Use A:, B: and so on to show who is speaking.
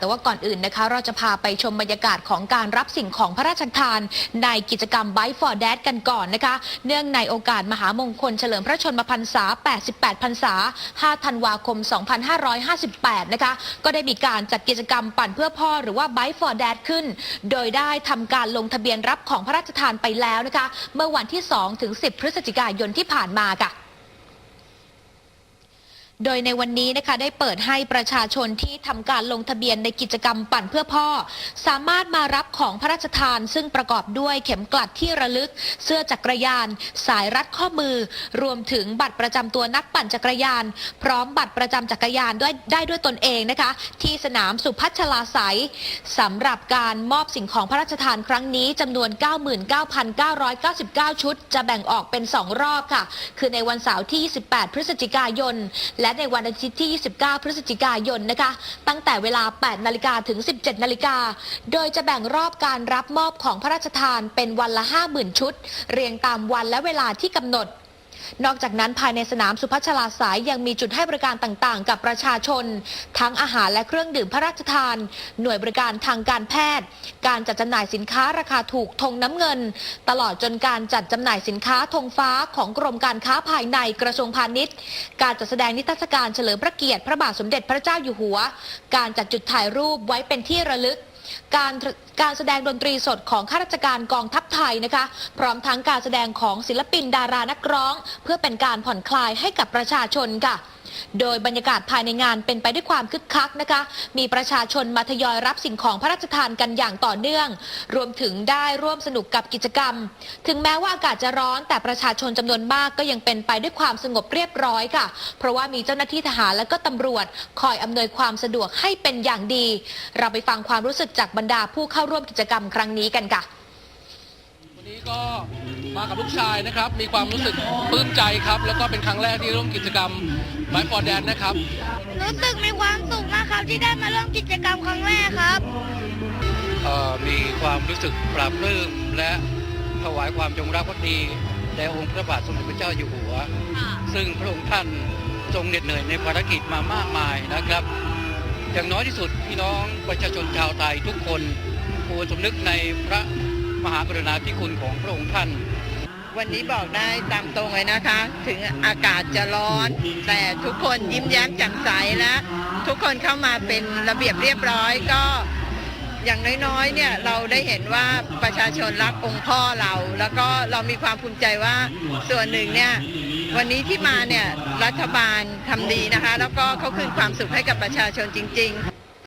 A: แต่ว่าก่อนอื่นนะคะ เราจะพาไปชมบรรยากาศของการรับสิ่งของพระราชทาน ในกิจกรรม Bike for Dad กันก่อนนะคะ เนื่องในโอกาสมหามงคลเฉลิมพระชนมพรรษา 88 พรรษา 5 ธันวาคม 2558 นะคะ ก็ได้มีการจัดกิจกรรมปั่นเพื่อพ่อหรือว่า Bike for Dad ขึ้น โดยได้ทำการลงทะเบียนรับของพระราชทานไปแล้วนะคะ เมื่อวันที่ 2 ถึง 10 พฤศจิกายนที่ผ่านมาค่ะ โดยในวันนี้นะคะได้เปิดให้ประชาชนที่ทำการลงทะเบียนในกิจกรรมปั่นเพื่อพ่อ สามารถมารับของพระราชทานซึ่งประกอบด้วยเข็มกลัดที่ระลึก เสื้อจักรยาน สายรัดข้อมือ รวมถึงบัตรประจำตัวนักปั่นจักรยาน พร้อมบัตรประจำจักรยานด้วยได้ด้วยตนเองนะคะ ที่สนามสุพัชลาไสยสำหรับการมอบสิ่งของพระราชทานครั้งนี้จำนวน 99,999 ชุด จะแบ่งออกเป็น 2 รอบค่ะ คือในวันเสาร์ที่ 28 พฤศจิกายนและในวันอาทิตย์ที่ 29 พฤศจิกายนนะคะ ตั้งแต่เวลา 8 นาฬิกาถึง 17 นาฬิกา โดยจะแบ่งรอบการรับมอบของพระราชทานเป็นวันละ 50,000 ชุด เรียงตามวันและเวลาที่กำหนด นอกจากนั้นภายในสนามสุพัชลาสายยังมีจุดให้บริการต่างๆ กับประชาชน ทั้งอาหารและเครื่องดื่มพระราชทาน หน่วยบริการทางการแพทย์ การจัดจำหน่ายสินค้าราคาถูกธงน้ำเงิน ตลอดจนการจัดจำหน่ายสินค้าธงฟ้าของกรมการค้าภายในกระทรวงพาณิชย์ การจัดแสดงนิทรรศการเฉลิมพระเกียรติพระบาทสมเด็จพระเจ้าอยู่หัว การจัดจุดถ่ายรูปไว้เป็นที่ระลึก การการแสดงดนตรีสดของข้าราชการกองทัพไทยนะคะ พร้อมทั้งการแสดงของศิลปินดารานักร้อง เพื่อเป็นการผ่อนคลายให้กับประชาชนค่ะ โดยบรรยากาศภายในงานเป็นไปด้วยความคึกคักนะคะ มีประชาชนมาทยอยรับสิ่งของพระราชทานกันอย่างต่อเนื่อง รวมถึงได้ร่วมสนุกกับกิจกรรม ถึงแม้ว่าอากาศจะร้อนแต่ประชาชนจำนวนมากก็ยังเป็นไปด้วยความสงบเรียบร้อยค่ะ เพราะว่ามีเจ้าหน้าที่ทหารและก็ตำรวจ คอยอำนวยความสะดวกให้เป็นอย่างดี เราไปฟังความรู้สึกจากบรรดาผู้เข้าร่วมกิจกรรมครั้งนี้กันค่ะ
B: วันนี้ก็มากับลูกชายนะครับ มีความรู้สึกปลื้มใจครับ แล้วก็เป็นครั้งแรกที่ร่วมกิจกรรมไบฟอร์แดนนะครับ
C: รู้สึกมีความสุขนะครับที่ได้มาร่วมกิจกรรมครั้งแรกครับ
D: เอ่อมีความรู้สึกปลาบปลื้มและถวายความจงรักภักดีแด่องค์พระบาทสมเด็จพระเจ้าอยู่หัว ซึ่งพระองค์ท่านทรงเหน็ดเหนื่อยในภารกิจมามากมายนะครับ อย่างน้อยที่สุดพี่น้องประชาชนชาวไทยทุกคนควรสำนึกในพระมหากรุณาธิคุณของพระองค์ท่าน
E: วันนี้บอกได้ตามตรงเลยนะคะ ถึงอากาศจะร้อน แต่ทุกคนยิ้มแย้มแจ่มใสและ ทุกคนเข้ามาเป็นระเบียบเรียบร้อยก็ อย่างน้อยๆเนี่ยเราได้เห็นว่าประชาชนรักองค์พ่อเรา แล้วก็เรามีความภูมิใจว่าส่วนหนึ่งเนี่ยวันนี้ที่มาเนี่ยรัฐบาลทำดีนะคะ แล้วก็เขาคืนความสุขให้กับประชาชนจริง ๆ